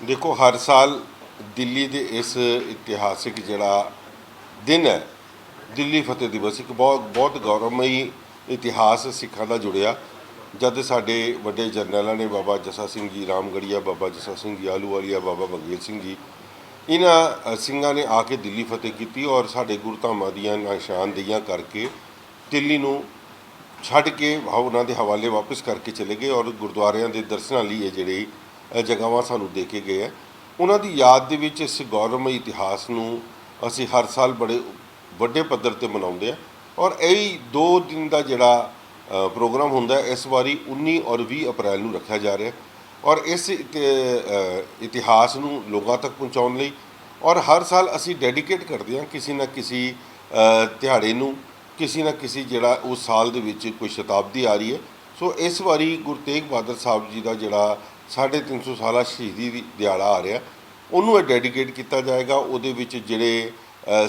ਦੇਖੋ, ਹਰ ਸਾਲ ਦਿੱਲੀ ਦੇ ਇਸ ਇਤਿਹਾਸਿਕ ਜਿਹੜਾ ਦਿਨ ਹੈ, ਦਿੱਲੀ ਫਤਿਹ ਦਿਵਸ, ਇੱਕ ਬਹੁਤ ਬਹੁਤ ਗੌਰਵਮਈ ਇਤਿਹਾਸ ਸਿੱਖਾਂ ਦਾ ਜੁੜਿਆ। ਜਦ ਸਾਡੇ ਵੱਡੇ ਜਰਨੈਲਾਂ ਨੇ ਬਾਬਾ ਜਸਾ ਸਿੰਘ ਜੀ, ਰਾਮਗੜੀਆ, ਬਾਬਾ ਜਸਾ ਸਿੰਘ ਜੀ ਆਲੂਵਾਲੀਆ ਬਾਬਾ ਬਗੇਲ ਸਿੰਘ ਜੀ, ਇਹਨਾਂ ਸਿੰਘਾਂ ਨੇ ਆ ਕੇ ਦਿੱਲੀ ਫਤਿਹ ਕੀਤੀ ਔਰ ਸਾਡੇ ਗੁਰਧਾਮਾਂ ਦੀਆਂ ਨਿਸ਼ਾਨਦੇਹੀਆਂ ਕਰਕੇ ਦਿੱਲੀ ਨੂੰ ਛੱਡ ਕੇ ਉਹਨਾਂ ਦੇ ਹਵਾਲੇ ਵਾਪਸ ਕਰਕੇ ਚਲੇ ਗਏ ਔਰ ਗੁਰਦੁਆਰਿਆਂ ਦੇ ਦਰਸ਼ਨਾਂ ਲਈ ਇਹ ਜਿਹੜੇ ਜਗ੍ਹਾਵਾਂ ਸਾਨੂੰ ਦੇ ਕੇ ਗਏ ਆ। ਉਹਨਾਂ ਦੀ ਯਾਦ ਦੇ ਵਿੱਚ ਇਸ ਗੌਰਵਮਈ ਇਤਿਹਾਸ ਨੂੰ ਅਸੀਂ ਹਰ ਸਾਲ ਬੜੇ ਵੱਡੇ ਪੱਧਰ ਤੇ ਮਨਾਉਂਦੇ ਆ। ਔਰ ਇਹ ਦੋ ਦਿਨ ਦਾ ਜਿਹੜਾ ਪ੍ਰੋਗਰਾਮ ਹੁੰਦਾ ਇਸ ਵਾਰੀ 19 ਔਰ 20 ਅਪ੍ਰੈਲ ਨੂੰ ਰੱਖਿਆ ਜਾ ਰਿਹਾ ਔਰ ਇਸ ਇਤਿਹਾਸ ਨੂੰ ਲੋਕਾਂ ਤੱਕ ਪਹੁੰਚਾਉਣ ਲਈ ਔਰ ਹਰ ਸਾਲ ਅਸੀਂ ਡੈਡੀਕੇਟ ਕਰਦੇ ਹਾਂ ਕਿਸੇ ਨਾ ਕਿਸੇ ਦਿਹਾੜੇ ਨੂੰ, ਕਿਸੇ ਨਾ ਕਿਸੇ ਜਿਹੜਾ ਉਸ ਸਾਲ ਦੇ ਵਿੱਚ ਕੋਈ ਸ਼ਤਾਬਦੀ ਆ ਰਹੀ ਹੈ। ਸੋ ਇਸ ਵਾਰੀ ਗੁਰੂ ਤੇਗ ਬਹਾਦਰ ਸਾਹਿਬ ਜੀ ਦਾ ਜਿਹੜਾ 350 ਸਾਲਾ ਸ਼ਹੀਦੀ ਦੀ ਦਿਹਾੜਾ ਆ ਰਿਹਾ। ਉਹਨੂੰ ਇਹ ਡੈਡੀਕੇਟ ਕੀਤਾ ਜਾਏਗਾ। ਉਹਦੇ ਵਿੱਚ ਜਿਹੜੇ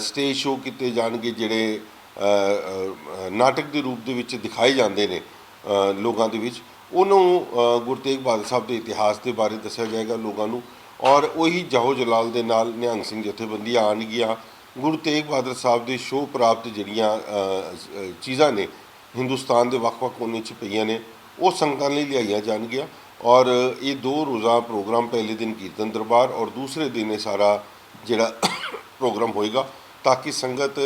ਸਟੇਜ ਸ਼ੋਅ ਕੀਤੇ ਜਾਣਗੇ, ਜਿਹੜੇ ਨਾਟਕ ਦੇ ਰੂਪ ਦੇ ਵਿੱਚ ਦਿਖਾਏ ਜਾਂਦੇ ਨੇ ਲੋਕਾਂ ਦੇ ਵਿੱਚ। ਉਹਨੂੰ ਗੁਰੂ ਤੇਗ ਬਹਾਦਰ ਸਾਹਿਬ ਦੇ ਇਤਿਹਾਸ ਦੇ ਬਾਰੇ ਦੱਸਿਆ ਜਾਏਗਾ ਲੋਕਾਂ ਨੂੰ। ਔਰ ਉਹੀ ਜਾਹੋ ਜਲਾਲ ਦੇ ਨਾਲ ਨਿਹੰਗ ਸਿੰਘ ਜਥੇਬੰਦੀਆਂ ਆਉਣਗੀਆਂ। ਗੁਰੂ ਤੇਗ ਬਹਾਦਰ ਸਾਹਿਬ ਦੇ ਸ਼ੋਅ ਪ੍ਰਾਪਤ ਜਿਹੜੀਆਂ ਚੀਜ਼ਾਂ ਨੇ, ਹਿੰਦੁਸਤਾਨ ਦੇ ਵੱਖ-ਵੱਖ ਕੋਨੇ 'ਚ ਪਈਆਂ ਨੇ, ਉਹ ਸੰਗਤਾਂ ਲਈ ਲਿਆਈਆਂ ਜਾਣਗੀਆਂ। ਔਰ ਇਹ ਦੋ ਰੋਜ਼ਾ ਪ੍ਰੋਗਰਾਮ ਪਹਿਲੇ ਦਿਨ ਕੀਰਤਨ ਦਰਬਾਰ ਔਰ ਦੂਸਰੇ ਦਿਨ ਇਹ ਸਾਰਾ ਜਿਹੜਾ ਪ੍ਰੋਗਰਾਮ ਹੋਏਗਾ ਤਾਂ ਕਿ ਸੰਗਤ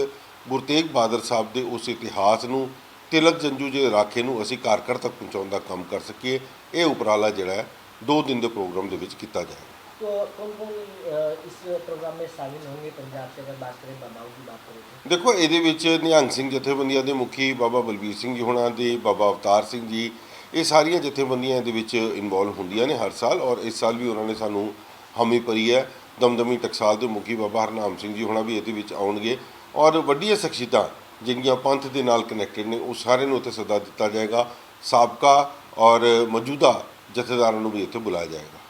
ਗੁਰੂ ਤੇਗ ਬਹਾਦਰ ਸਾਹਿਬ ਦੇ ਉਸ ਇਤਿਹਾਸ ਨੂੰ ਤਿਲਕ ਜੰਜੂ ਜੇ ਰਾਖੇ ਨੂੰ ਅਸੀਂ ਘਰ ਘਰ ਤੱਕ ਪਹੁੰਚਾਉਣ ਦਾ ਕੰਮ ਕਰ ਸਕੀਏ ਇਹ ਉਪਰਾਲਾ ਜਿਹੜਾ ਹੈ ਦੋ ਦਿਨ ਦੇ ਪ੍ਰੋਗਰਾਮ ਦੇ ਵਿੱਚ ਕੀਤਾ ਜਾਏਗਾ तो कौन कौन अ, इस प्रोग्राम में शामिल होंगे पंजाब से अगर बात करें बाबाओं की बात करें तो ਦੇਖੋ ਇਹਦੇ ਵਿੱਚ ਨਿਹੰਗ ਸਿੰਘ ਜਥੇਬੰਦੀਆਂ ਦੇ ਮੁਖੀ ਬਾਬਾ ਬਲਬੀਰ ਸਿੰਘ ਜੀ ਹੋਣਾ ਦੇ ਬਾਬਾ ਅਵਤਾਰ ਸਿੰਘ ਜੀ ਇਹ ਸਾਰੀਆਂ ਜਥੇਬੰਦੀਆਂ ਇਹਦੇ ਵਿੱਚ ਇਨਵੋਲਵ ਹੁੰਦੀਆਂ ਨੇ ਹਰ ਸਾਲ ਔਰ ਇਸ ਸਾਲ ਵੀ ਉਹਨਾਂ ਨੇ ਸਾਨੂੰ ਹਾਮੀ ਭਰੀ ਹੈ। ਦਮਦਮੀ ਟਕਸਾਲ ਦੇ ਮੁਖੀ ਬਾਬਾ ਹਰਨਾਮ ਸਿੰਘ ਜੀ ਹੋਣਾ ਵੀ ਇਹਦੇ ਵਿੱਚ ਆਉਣਗੇ ਔਰ ਵੱਡੀਆਂ ਸ਼ਖਸੀਅਤਾਂ ਜਿਹੜੀਆਂ ਪੰਥ ਦੇ ਨਾਲ ਕਨੈਕਟਡ ਨੇ, ਉਹ ਸਾਰਿਆਂ ਨੂੰ ਇੱਥੇ ਸੱਦਾ ਦਿੱਤਾ ਜਾਏਗਾ। ਸਾਬਕਾ ਔਰ ਮੌਜੂਦਾ ਜਥੇਦਾਰਾਂ ਨੂੰ ਵੀ ਇੱਥੇ ਬੁਲਾਇਆ ਜਾਏਗਾ।